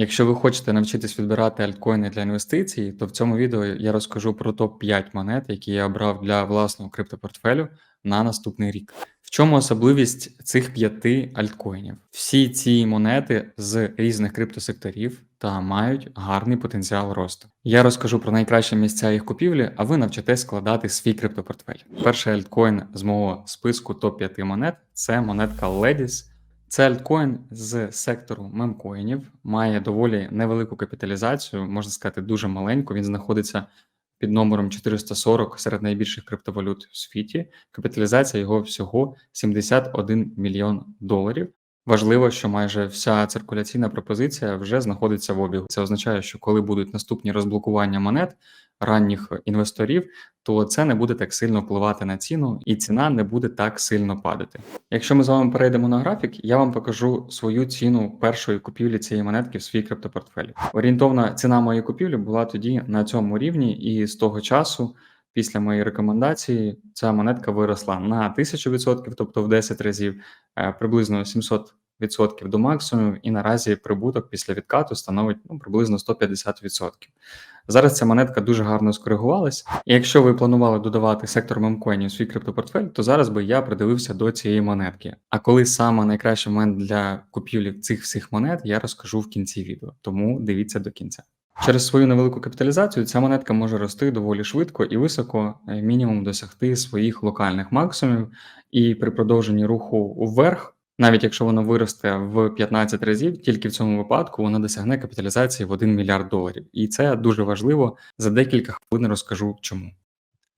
Якщо ви хочете навчитись відбирати альткоїни для інвестицій, то в цьому відео я розкажу про топ-5 монет, які я обрав для власного криптопортфелю на наступний рік. В чому особливість цих п'яти альткоїнів? Всі ці монети з різних криптосекторів та мають гарний потенціал росту. Я розкажу про найкращі місця їх купівлі, а ви навчитесь складати свій криптопортфель. Перший альткоін з мого списку топ-5 монет це монетка Ledis. Це альткоін з сектору мемкоїнів, має доволі невелику капіталізацію, можна сказати, дуже маленьку. Він знаходиться під номером 440 серед найбільших криптовалют у світі. Капіталізація його всього 71 мільйон доларів. Важливо, що майже вся циркуляційна пропозиція вже знаходиться в обігу. Це означає, що коли будуть наступні розблокування монет ранніх інвесторів, то це не буде так сильно впливати на ціну, і ціна не буде так сильно падати. Якщо ми з вами перейдемо на графік, я вам покажу свою ціну першої купівлі цієї монетки в свій криптопортфелі. Орієнтовна ціна моєї купівлі була тоді на цьому рівні, і з того часу. Після моєї рекомендації ця монетка виросла на 1000%, тобто в 10 разів, е, приблизно 700% до максимуму, і наразі прибуток після відкату становить ну, приблизно 150%. Зараз ця монетка дуже гарно скоригувалась. І якщо ви планували додавати сектор мемкоїнів у свій криптопортфель, то зараз би я придивився до цієї монетки. А коли саме найкращий момент для купівлі цих всіх монет, я розкажу в кінці відео, тому дивіться до кінця. Через свою невелику капіталізацію ця монетка може рости доволі швидко і високо, е, мінімум досягти своїх локальних максимумів, і при продовженні руху вверх, навіть якщо воно виросте в 15 разів, тільки в цьому випадку воно досягне капіталізації в 1 мільярд доларів. І це дуже важливо. За декілька хвилин розкажу чому.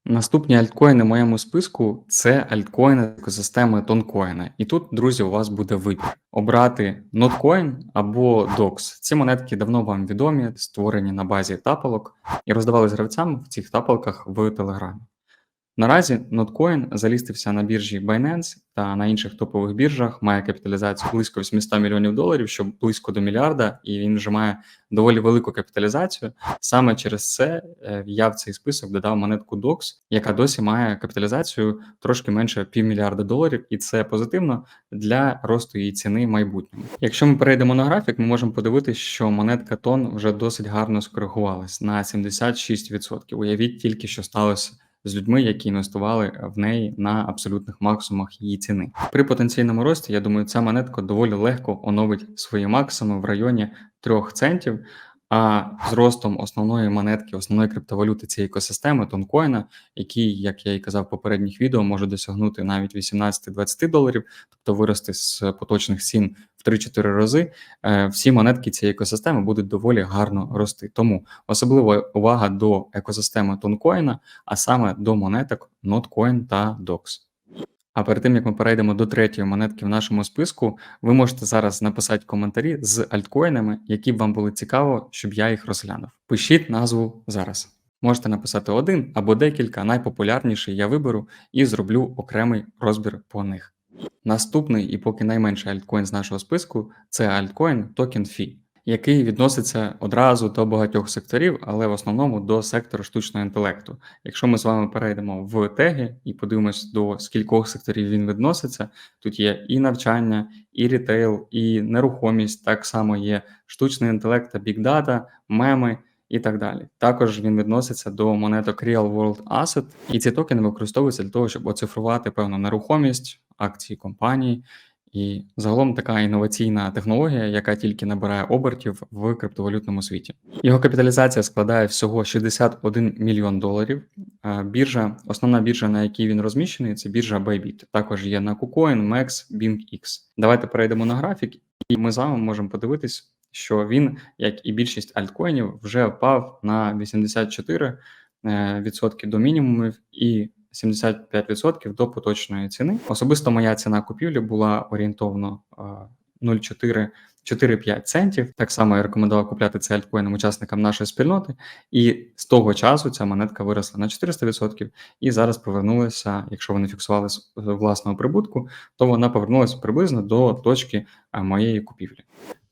Наступні альткоїни в моєму списку це альткоїни з екосистеми тонкоїна. І тут, друзі, у вас буде вибір: обрати Notcoin або DOX. Ці монетки давно вам відомі, створені на базі тапалок і роздавались гравцям в цих тапалках в Телеграмі. Наразі Notcoin залістився на біржі Binance та на інших топових біржах, має капіталізацію близько 800 мільйонів доларів, що близько до мільярда, і він вже має доволі велику капіталізацію. Саме через це е, я в цей список додав монетку DOX, яка досі має капіталізацію трошки менше півмільярда доларів, і це позитивно для росту її ціни в майбутньому. Якщо ми перейдемо на графік, ми можемо подивитися, що монетка тон вже досить гарно скоригувалась на 76%. Уявіть тільки, що сталося з людьми, які інвестували в неї на абсолютних максимумах її ціни. При потенційному рості, я думаю, ця монетка доволі легко оновить свої максимуми в районі 3 центів. А з ростом основної монетки, основної криптовалюти цієї екосистеми, тонкоїна, який, як я і казав в попередніх відео, може досягнути навіть 18-20 доларів, тобто вирости з поточних цін в 3-4 рази, е, всі монетки цієї екосистеми будуть доволі гарно рости. Тому особлива увага до екосистеми тонкоїна, а саме до монеток Notcoin та DOX. А перед тим як ми перейдемо до третьої монетки в нашому списку, ви можете зараз написати коментарі з альткоїнами, які б вам були цікаво, щоб я їх розглянув. Пишіть назву зараз. Можете написати один або декілька, найпопулярніший я виберу і зроблю окремий розбір по них. Наступний і поки найменший альткоін з нашого списку це альткоін Token Fee який відноситься одразу до багатьох секторів, але в основному до сектору штучного інтелекту. Якщо ми з вами перейдемо в теги і подивимось до скількох секторів він відноситься, тут є і навчання, і рітейл, і нерухомість, так само є штучний інтелект та бікдата, меми. І так далі. Також він відноситься до монеток Real World Asset, і ці токени використовуються для того, щоб оцифрувати певну нерухомість, акції компанії і загалом така інноваційна технологія, яка тільки набирає обертів в криптовалютному світі. Його капіталізація складає всього 61 мільйон доларів. Біржа, основна біржа, на якій він розміщений, це біржа Bybit. Також є на KuCoin, MEX, BingX. Давайте перейдемо на графік, і ми з вами можемо подивитись, що він, як і більшість альткоїнів, вже впав на 84% е, до мінімумів і 75% до поточної ціни. Особисто моя ціна купівлі була орієнтовно 0,4 4-5 центів. Так само я рекомендував купляти це альткоїном учасникам нашої спільноти, і з того часу ця монетка виросла на 400% і зараз повернулася, якщо вони фіксували власного прибутку, то вона повернулася приблизно до точки моєї купівлі.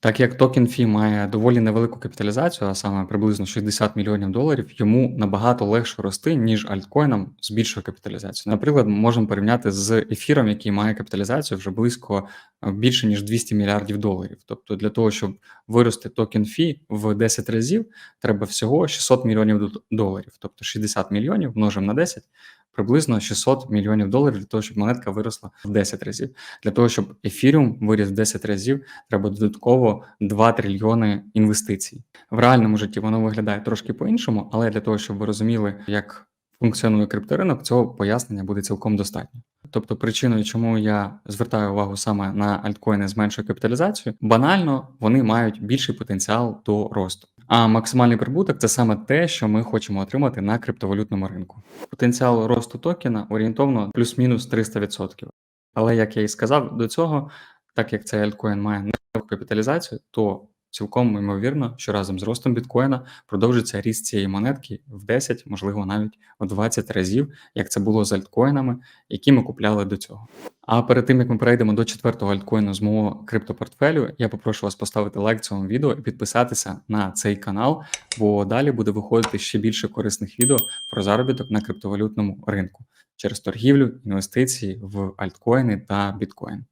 Так як токен Фі має доволі невелику капіталізацію, а саме приблизно 60 мільйонів доларів, йому набагато легше рости, ніж альткоїнам з більшою капіталізацією. Наприклад, ми можемо порівняти з ефіром, який має капіталізацію вже близько е, більше ніж 200 мільярдів доларів. Тобто, для того, щоб вирости токен Фі в 10 разів, треба всього 600 мільйонів доларів. Тобто 60 мільйонів множимо на 10, приблизно 600 мільйонів доларів для того, щоб монетка виросла в 10 разів. Для того, щоб ефіріум виріс в 10 разів, треба додатково 2 трильйони інвестицій. В реальному житті воно виглядає трошки по-іншому, але для того, щоб ви розуміли, як функціонує крипторинок, цього пояснення буде цілком достатньо. Тобто, причиною, чому я звертаю увагу саме на альткоїни з меншою капіталізацією, банально вони мають більший потенціал до росту. А максимальний прибуток це саме те, що ми хочемо отримати на криптовалютному ринку. Потенціал росту токена орієнтовно плюс-мінус 300%. Але як я і сказав до цього, так як цей альткоін має невелику капіталізацію, то цілком ймовірно, що разом з ростом біткоїна продовжиться ріст цієї монетки в 10, можливо, навіть у 20 разів, як це було з альткоїнами, які ми купляли до цього. А перед тим як ми перейдемо до четвертого альткоїну з мого криптопортфелю, я попрошу вас поставити лайк цьому відео і підписатися на цей канал, бо далі буде виходити ще більше корисних відео про заробіток на криптовалютному ринку через торгівлю, інвестиції в альткоїни та біткоін.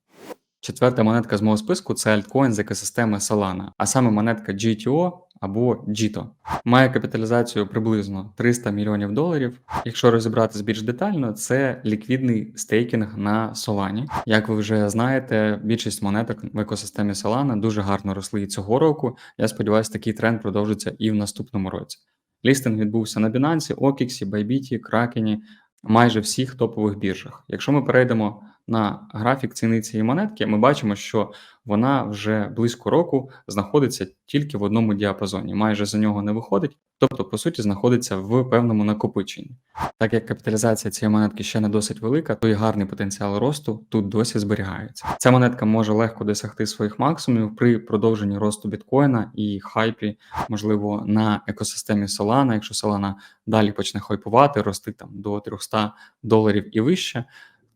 Четверта монетка з мого списку це альткоін з екосистеми Solana, а саме монетка GTO або JITO. Має капіталізацію приблизно 300 мільйонів доларів. Якщо розібратись більш детально, це ліквідний стейкінг на Solana. Як ви вже знаєте, більшість монеток в екосистемі Solana дуже гарно росли і цього року. Я сподіваюся, такий тренд продовжиться і в наступному році. Лістинг відбувся на Binance, OKX, Bybit, Kraken, майже всіх топових біржах. Якщо ми перейдемо на графік ціни цієї монетки, ми бачимо, що вона вже близько року знаходиться тільки в одному діапазоні, майже за нього не виходить, тобто, по суті, знаходиться в певному накопиченні. Так як капіталізація цієї монетки ще не досить велика, то і гарний потенціал росту тут досі зберігається. Ця монетка може легко досягти своїх максимумів при продовженні росту біткоїна і хайпі, можливо, на екосистемі Solana, якщо Solana далі почне хайпувати, рости там до 300 доларів і вище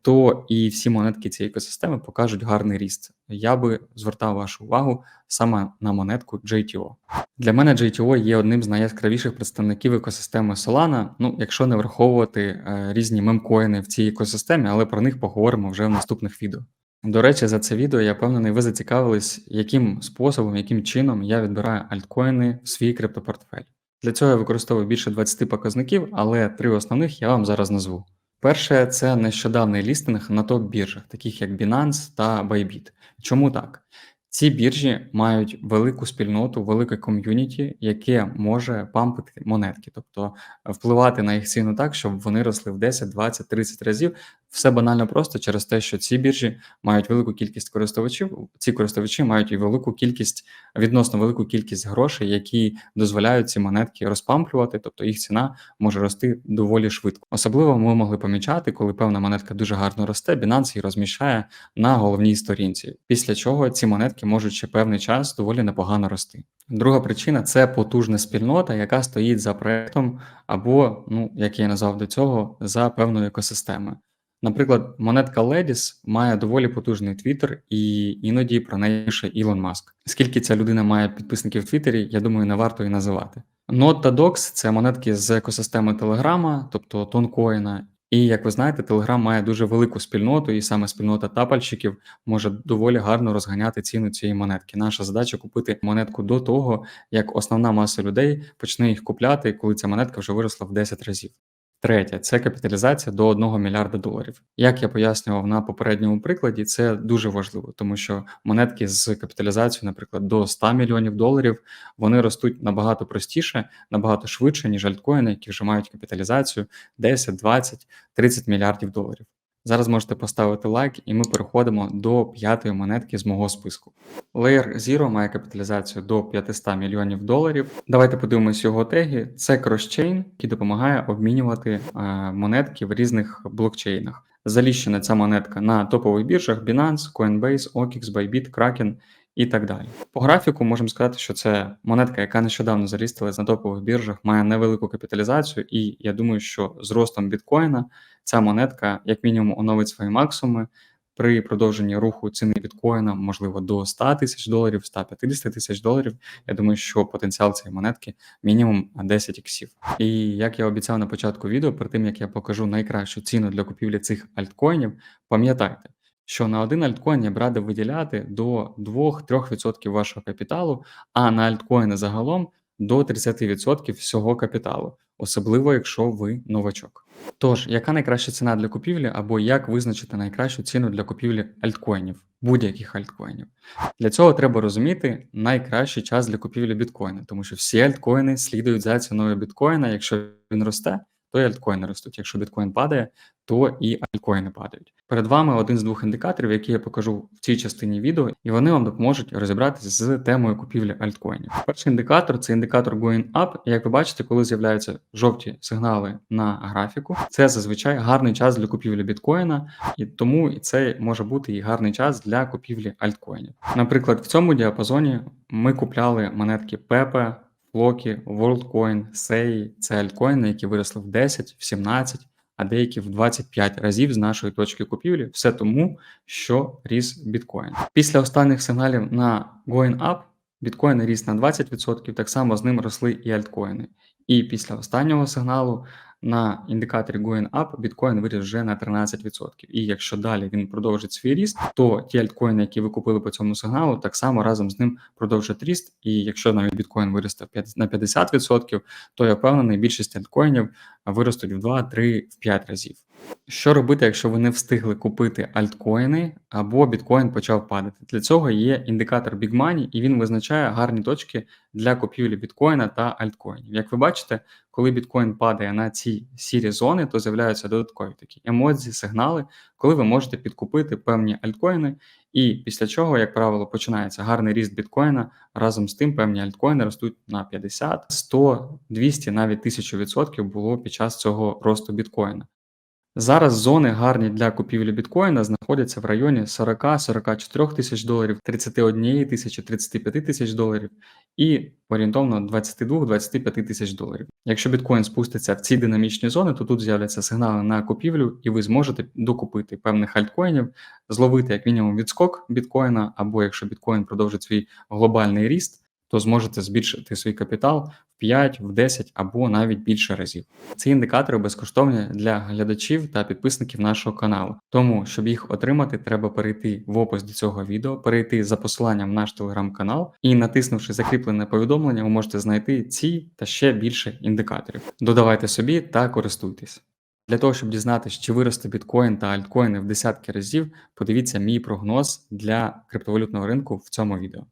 то і всі монетки цієї екосистеми покажуть гарний ріст. Я би звертав вашу увагу саме на монетку JTO. Для мене JTO є одним з найяскравіших представників екосистеми Solana, ну якщо не враховувати е, різні мемкоїни в цій екосистемі, але про них поговоримо вже в наступних відео. До речі, за це відео я впевнений, ви зацікавились, яким способом, яким чином я відбираю альткоїни в свій криптопортфель. Для цього я використовую більше 20 показників, але три основних я вам зараз назву. Перше, це нещодавний лістинг на топ-біржах, таких як Binance та Bybit. Чому так? Ці біржі мають велику спільноту, велике ком'юніті, яке може пампити монетки, тобто впливати на їх ціну так, щоб вони росли в 10, 20, 30 разів. Все банально просто через те, що ці біржі мають велику кількість користувачів. Ці користувачі мають і велику кількість, відносно велику кількість грошей, які дозволяють ці монетки розпамплювати, тобто їх ціна може рости доволі швидко. Особливо ми могли помічати, коли певна монетка дуже гарно росте, Binance її розміщає на головній сторінці, після чого ці монетки можуть ще певний час доволі непогано рости. Друга причина це потужна спільнота, яка стоїть за проектом, або, ну як я назвав до цього, за певною екосистемою. Наприклад, монетка Ledis має доволі потужний твіттер, і іноді про неї пише Ілон Маск. Скільки ця людина має підписників в Твіттері, я думаю, не варто і називати. Node Dox – це монетки з екосистеми Телеграма, тобто тонкоїна. І як ви знаєте, Telegram має дуже велику спільноту, і саме спільнота тапальщиків може доволі гарно розганяти ціну цієї монетки. Наша задача купити монетку до того, як основна маса людей почне їх купляти, коли ця монетка вже виросла в 10 разів. Третє це капіталізація до 1 мільярда доларів. Як я пояснював на попередньому прикладі, це дуже важливо, тому що монетки з капіталізацією, наприклад, до 100 мільйонів доларів, вони ростуть набагато простіше, набагато швидше, ніж альткоїни, які вже мають капіталізацію 10, 20, 30 мільярдів доларів. Зараз можете поставити лайк, і ми переходимо до п'ятої монетки з мого списку. Layer Zero має капіталізацію до 500 мільйонів доларів. Давайте подивимось його теги. Це кросчейн, який допомагає обмінювати е, монетки в різних блокчейнах. Заліщена ця монетка на топових біржах Binance, Coinbase, OKX, Bybit, Kraken і так далі. По графіку можемо сказати, що це монетка, яка нещодавно залістилась на топових біржах, має невелику капіталізацію, і я думаю, що з ростом біткоїна ця монетка, як мінімум, оновить свої максимуми. при продовженні руху ціни біткоїна, можливо, до 100 тисяч доларів, 150 тисяч доларів. Я думаю, що потенціал цієї монетки мінімум 10 іксів. І як я обіцяв на початку відео, перед тим як я покажу найкращу ціну для купівлі цих альткоїнів, пам'ятайте, що на один альткоін я б радив виділяти до 2-3% вашого капіталу, а на альткоїни загалом до 30% всього капіталу, особливо якщо ви новачок. Тож, яка найкраща ціна для купівлі, або як визначити найкращу ціну для купівлі альткоїнів, будь-яких альткоїнів? Для цього треба розуміти найкращий час для купівлі біткоїна, тому що всі альткоїни слідують за ціною біткоїна. Якщо він росте, то і альткоїни ростуть. Якщо біткоін падає, то і альткоїни падають. Перед вами один з двох індикаторів, які я покажу в цій частині відео, і вони вам допоможуть розібратися з темою купівлі альткоїнів. Перший індикатор це індикатор Going Up. Як ви бачите, коли з'являються жовті сигнали на графіку, це зазвичай гарний час для купівлі біткоїна, і тому це може бути і гарний час для купівлі альткоїнів. Наприклад, в цьому діапазоні ми купляли монетки Pepe, Floki, WorldCoin, SEI. Це альткоїни, які виросли в 10, в 17, а деякі в 25 разів з нашої точки купівлі. Все тому, що ріс біткоін. Після останніх сигналів на Going Up біткоін ріс на 20%, так само з ним росли і альткоїни. І після останнього сигналу на індикаторі Going Up біткоін виріс вже на 13%. І якщо далі він продовжить свій ріст, то ті альткоїни, які ви купили по цьому сигналу, так само разом з ним продовжать ріст. І якщо навіть біткоін виросте на 50%, то я впевнений, більшість альткоїнів виростуть в 2, 3, в 5 разів. Що робити, якщо ви не встигли купити альткоїни або біткоін почав падати? Для цього є індикатор Big Money, і він визначає гарні точки для купівлі біткоїна та альткоїнів. Як ви бачите, коли біткоін падає на ці сірі зони, то з'являються додаткові такі емодзі, сигнали, коли ви можете підкупити певні альткоїни, і після чого, як правило, починається гарний ріст біткоїна. Разом з тим певні альткоїни ростуть на 50, 100, 200, навіть 1000% було під час цього росту біткоїна. Зараз зони гарні для купівлі біткоїна знаходяться в районі 40-44 тисяч доларів, 31 тисячі, 35 тисяч доларів і орієнтовно 22-25 тисяч доларів. Якщо біткоін спуститься в ці динамічні зони, то тут з'являться сигнали на купівлю, і ви зможете докупити певних альткоїнів, зловити як мінімум відскок біткоїна, або якщо біткоін продовжить свій глобальний ріст, то зможете збільшити свій капітал в 5, в 10 або навіть більше разів. Ці індикатори безкоштовні для глядачів та підписників нашого каналу. Тому, щоб їх отримати, треба перейти в опис до цього відео, перейти за посиланням в наш телеграм-канал і, натиснувши закріплене повідомлення, ви можете знайти ці та ще більше індикаторів. Додавайте собі та користуйтесь. Для того, щоб дізнатися, чи виросте біткоін та альткоїни в десятки разів, подивіться мій прогноз для криптовалютного ринку в цьому відео.